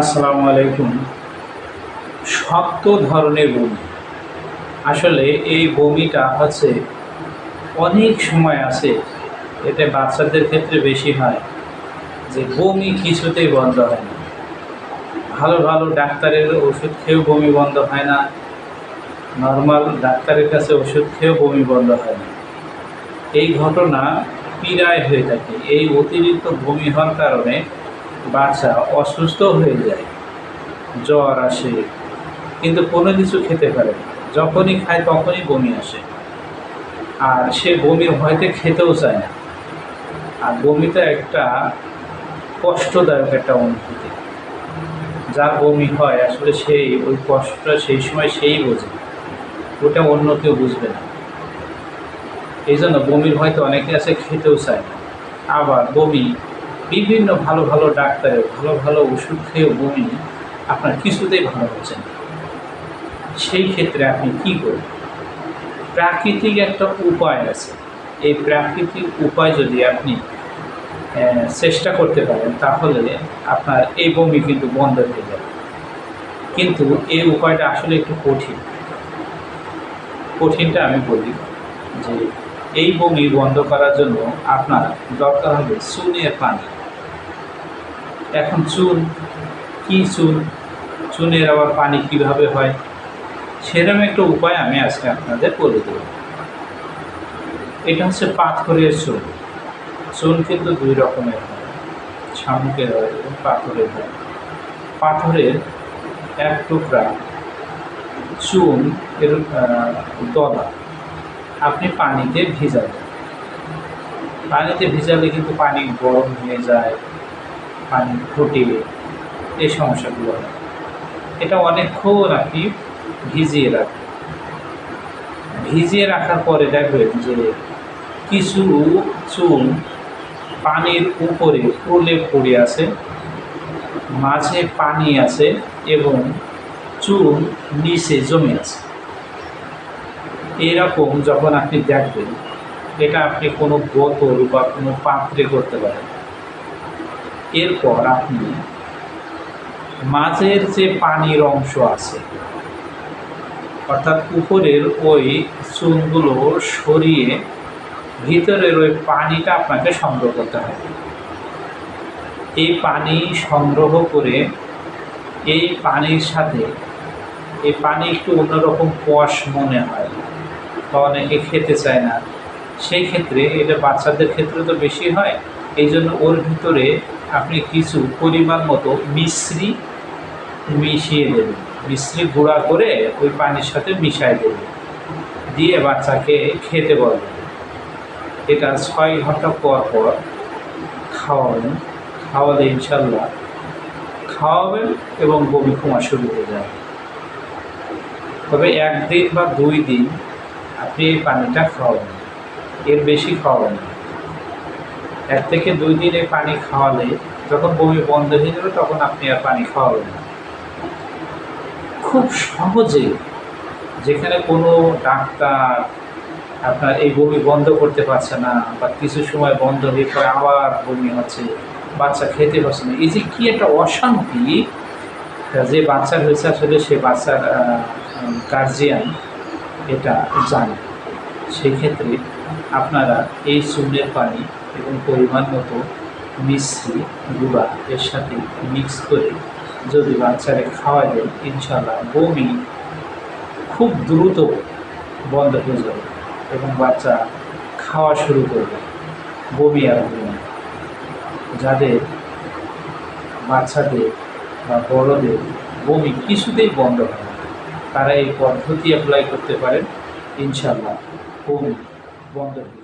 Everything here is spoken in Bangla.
আসসালামু আলাইকুম। শক্ত ধরনের বমি। আসলে এই বমিটা হচ্ছে অনেক সময় আছে, এতে বাচ্চাদের ক্ষেত্রে বেশি হয়, যে বমি কিছুতেই বন্ধ হয় না। ভালো ভালো ডাক্তারের ওষুধ খেয়েও বমি বন্ধ হয় না, নর্মাল ডাক্তারের কাছে ওষুধ খেয়েও বমি বন্ধ হয় না। এই ঘটনা পীড়ায় হয়ে থাকে। এই অতিরিক্ত বমি হওয়ার কারণে বাচ্চা অসুস্থ হয়ে যায়, জ্বর আসে, কিন্তু কোনো কিছু খেতে পারে না। যখনই খায় তখনই বমি আসে। আর সে বমির ভয়তে খেতেও চায় না। আর বমিটা একটা কষ্টদায়ক একটা অনুভূতি। যার বমি হয়, আসলে সেই, ওই কষ্টটা সেই সময় সেই বোঝে। ওটা অন্য কেউ বুঝবে না। এই জন্য বমির হয়তো অনেকে আছে, খেতেও চায় না। আবার বমি বিভিন্ন ভালো ভালো ডাক্তারে, ভালো ভালো ওষুধ খেয়ে বমি আপনার কিছুতেই ভালো হচ্ছে না। সেই ক্ষেত্রে আপনি কী করবেন? প্রাকৃতিক একটা উপায় আছে। এই প্রাকৃতিক উপায় যদি আপনি চেষ্টা করতে পারেন, তাহলে আপনার এই বমি কিন্তু বন্ধ হয়ে যাবে। কিন্তু এই উপায়টা আসলে একটু কঠিন। কঠিনটা আমি বলি যে, এই বমি বন্ধ করার জন্য আপনার দরকার হবে চুনের পানি। এখন চুন কি চুন চুনের আবার পানি কীভাবে হয়? সেরকম একটা উপায় আমি আজকে আপনাদের বলে দেব। এটা হচ্ছে পাথরের চুন চুন কিন্তু দুই রকমের হয়। শামুকের হয় এবং পাথরের হয়। পাথরের এক টুকরা চুন এর দলা আপনি পানিতে ভিজাবেন। পানিতে ভিজালে কিন্তু পানি গরম হয়ে যায়। পানি ফুটে এই সমস্যাগুলো। এটা অনেকক্ষণ আপনি ভিজিয়ে রাখবেন। ভিজিয়ে রাখার পরে দেখবেন যে কিছু চুন পানির উপরে প্রলেপ পড়ে আছে, মাঝে পানি আছে এবং চুন নিচে জমে আছে। এরকম যখন আপনি দেখবেন, এটা আপনি কোনো বোতল বা কোনো পাত্রে করতে পারেন। এরপর আপনি মাঝের যে পানির অংশ আছে, অর্থাৎ উপরের ওই চুনগুলো সরিয়ে ভিতরের ওই পানিটা আপনাকে সংগ্রহ করতে হবে। এই পানি সংগ্রহ করে এই পানির সাথে, এই পানি একটু অন্যরকম কষ মনে হয় বা অনেকে খেতে চায় না। সেই ক্ষেত্রে এটা বাচ্চাদের ক্ষেত্রে তো বেশি হয়। এই জন্য ওর ভিতরে আপনি কিছু পরিমাণ মতো মিশ্রি মিশিয়ে দেবেন। মিশ্রি গুঁড়া করে ওই পানির সাথে মিশাই দেবেন। দিয়ে বাচ্চাকে খেতে বলবেন। এটা ছয় ঘণ্টা পর পর খাওয়াবেন। খাওয়ালে ইনশাল্লাহ খাওয়াবেন এবং বমি কমা শুরু হয়ে যাবে। তবে একদিন বা দুই দিন আপনি এই পানিটা খাওয়াবেন। এর বেশি খাওয়াবেন না। এক থেকে দুই দিন এই পানি খাওয়ালে যখন বমি বন্ধ হয়ে যাবে, তখন আপনি আর পানি খাওয়াবেন না। খুব সহজে যেখানে কোনো ডাক্তার আপনার এই বমি বন্ধ করতে পারছে না বা কিছু সময় বন্ধ হয়ে পরে আবার বমি হচ্ছে, বাচ্চা খেতে পারছে না, এই যে কী একটা অশান্তি যে বাচ্চার হয়েছে আসলে সে বাচ্চার গার্জিয়ান এটা জানে। সেক্ষেত্রে আপনারা এই চুনের পানি এবং পরিমাণ মতো মিশ্রি গুঁড়া এর সাথে মিক্স করে যদি বাচ্চারে খাওয়া দেন ইনশাল্লাহ বমি খুব দ্রুত বন্ধ হয়ে যাবে এবং বাচ্চা খাওয়া শুরু করবে। বমি আর না যাদের বাচ্চাদের বা বড়দের বমি কিছুতেই বন্ধ হয় তারা এই পদ্ধতি অ্যাপ্লাই করতে পারেন ইনশাল্লাহ বমি বন্ধ হয়ে।